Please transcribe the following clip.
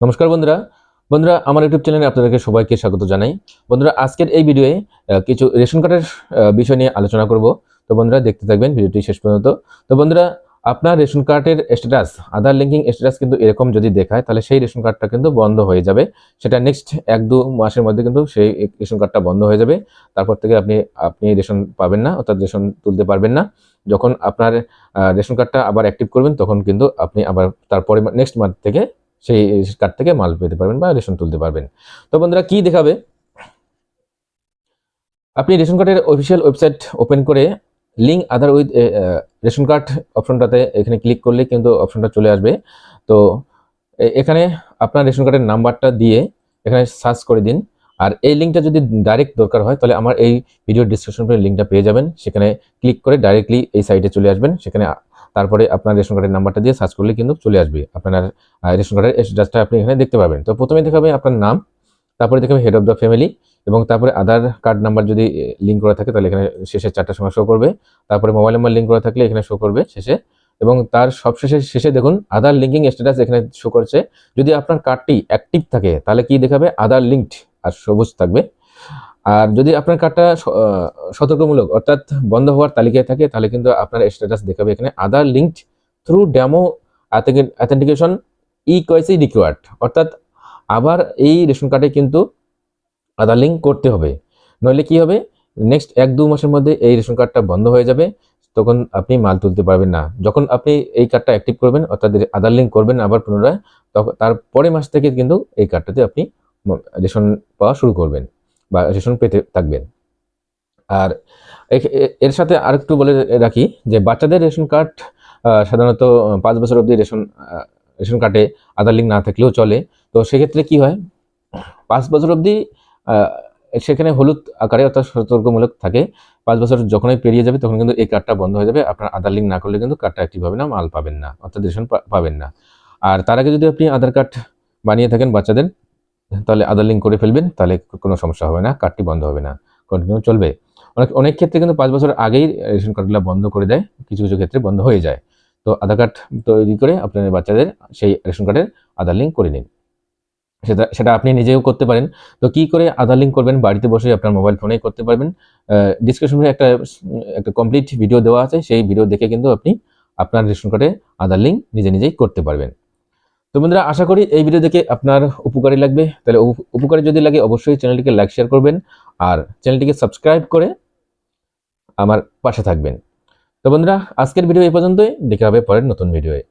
নমস্কার বন্ধুরা। বন্ধুরা, আমার ইউটিউব চ্যানেলে আপনাদেরকে সবাইকে স্বাগত জানাই। বন্ধুরা, আজকের এই ভিডিওয়ে কিছু রেশন কার্ডের বিষয় নিয়ে আলোচনা করব। তো বন্ধুরা, দেখতে থাকবেন ভিডিওটি শেষ পর্যন্ত। তো বন্ধুরা, আপনার রেশন কার্ডের স্ট্যাটাস আধার লিঙ্কিং স্ট্যাটাস কিন্তু এরকম যদি দেখায়, তাহলে সেই রেশন কার্ডটা কিন্তু বন্ধ হয়ে যাবে। সেটা নেক্সট এক, দু মাসের মধ্যে কিন্তু সেই রেশন কার্ডটা বন্ধ হয়ে যাবে। তারপর থেকে আপনি আপনি রেশন পাবেন না, অর্থাৎ রেশন তুলতে পারবেন না। যখন আপনার রেশন কার্ডটা আবার অ্যাক্টিভ করবেন, তখন কিন্তু আপনি আবার তারপরে নেক্সট মান্থ থেকে সেই কার্ড থেকে মাল পেতে পারবেন বা রেশন তুলতে পারবেন। তো বন্ধুরা, কি দেখাবে? আপনি রেশন কার্ডের অফিসিয়াল ওয়েবসাইট ওপেন করে link Aadhaar with ration card অপশনটাতে এখানে ক্লিক করলে কিন্তু অপশনটা চলে আসবে। তো এখানে আপনার রেশন কার্ডের নাম্বারটা দিয়ে এখানে সার্চ করে দিন। আর এই লিঙ্কটা যদি ডাইরেক্ট দরকার হয়, তাহলে আমার এই ভিডিও ডিসক্রিপশন লিঙ্কটা পেয়ে যাবেন। সেখানে ক্লিক করে ডাইরেক্টলি এই সাইটে চলে আসবেন। সেখানে তারপরে আপনার রেশন কার্ডের নাম্বারটা দিয়ে সার্চ করলে কিন্তু চলে আসবে। আপনার রেশন কার্ডের স্ট্যাটাসটা আপনি এখানে দেখতে পাবেন। তো প্রথমে দেখাবে আপনার নাম, তারপরে দেখাবে হেড অফ দ্য ফ্যামিলি এবং তারপরে আধার কার্ড নাম্বার যদি লিঙ্ক করা থাকে তাহলে এখানে শেষে চারটার সময় শো করবে। তারপরে মোবাইল নাম্বার লিঙ্ক করা থাকলে এখানে শো করবে শেষে। এবং তার সবশেষে, শেষে দেখুন আধার লিঙ্কিং স্ট্যাটাস এখানে শো করছে। যদি আপনার কার্ডটি অ্যাক্টিভ থাকে তাহলে কি দেখাবে? আধার লিঙ্কড আর সবুজ থাকবে। আর যদি আপনার কার্ডটা সতর্কমূলক অর্থাৎ বন্ধ হওয়ার তালিকায় থাকে, তাহলে কিন্তু আপনার স্ট্যাটাস দেখাবে এখানে Aadhaar linked through demo authentication e KYC required অর্থাৎ আবার এই রেশন কার্ডে কিন্তু আধার লিঙ্ক করতে হবে। নইলে কি হবে? নেক্সট এক দু মাসের মধ্যে এই রেশন কার্ডটা বন্ধ হয়ে যাবে, তখন আপনি মাল তুলতে পারবেন না। যখন আপনি এই কার্ডটা অ্যাক্টিভ করবেন, অর্থাৎ আধার লিঙ্ক করবেন আবার পুনরায় তখন তার পরের মাস থেকে কিন্তু এই কার্ডটাতে আপনি রেশন পাওয়া শুরু করবেন। বা রেশন পেতে থাকবেন। আর এর সাথে আরেকটু বলে রাখি যে বাচ্চাদের রেশন কার্ড সাধারণত পাঁচ বছর অবধি রেশন রেশন কার্ডে আধার লিঙ্ক না থাকলেও চলে। তো সেক্ষেত্রে কি হয়? পাঁচ বছর অবধি সেখানে হলুদ আকারে অর্থাৎ সতর্কমূলক থাকে। পাঁচ বছর যখনই পেরিয়ে যাবে তখন কিন্তু এই কার্ডটা বন্ধ হয়ে যাবে। আপনার আধার লিঙ্ক না করলে কিন্তু কার্ডটা অ্যাক্টিভ হবে না, মাল পাবেন না, অর্থাৎ রেশন পাবেন না। আর তার আগে যদি আপনি আধার কার্ড বানিয়ে থাকেন বাচ্চাদের তাহলে আধার লিঙ্ক করে ফেলবেন, তাহলে কোনো সমস্যা হবে না কার্ডটি বন্ধ হবে না কন্টিনিউ চলবে। অনেক অনেক ক্ষেত্রে কিন্তু পাঁচ বছর আগেই রেশন কার্ডগুলো বন্ধ করে দেয়, কিছু কিছু ক্ষেত্রে বন্ধ হয়ে যায়। তো আধার কার্ড তৈরি করে আপনার বাচ্চাদের সেই রেশন কার্ডের আধার লিঙ্ক করে নিন। সেটা সেটা আপনি নিজেও করতে পারেন। তো কি করে আধার লিঙ্ক করবেন? বাড়িতে বসে আপনার মোবাইল ফোনেই করতে পারবেন। ডিসক্রিপশনে একটা একটা কমপ্লিট ভিডিও দেওয়া আছে, সেই ভিডিও দেখে কিন্তু আপনি আপনার রেশন কার্ডে আধার লিঙ্ক নিজে, নিজেই করতে পারবেন। তো বন্ধুরা, আশা করি এই ভিডিও দেখে আপনার উপকারী লাগবে। তাহলে উপ- উপকারী যদি লাগে, অবশ্যই চ্যানেলটিকে লাইক শেয়ার করবেন আর চ্যানেলটিকে সাবস্ক্রাইব করে আমার পাশে থাকবেন। তো বন্ধুরা, আজকের ভিডিও এই পর্যন্তই। দেখা হবে পরের নতুন ভিডিওয়ে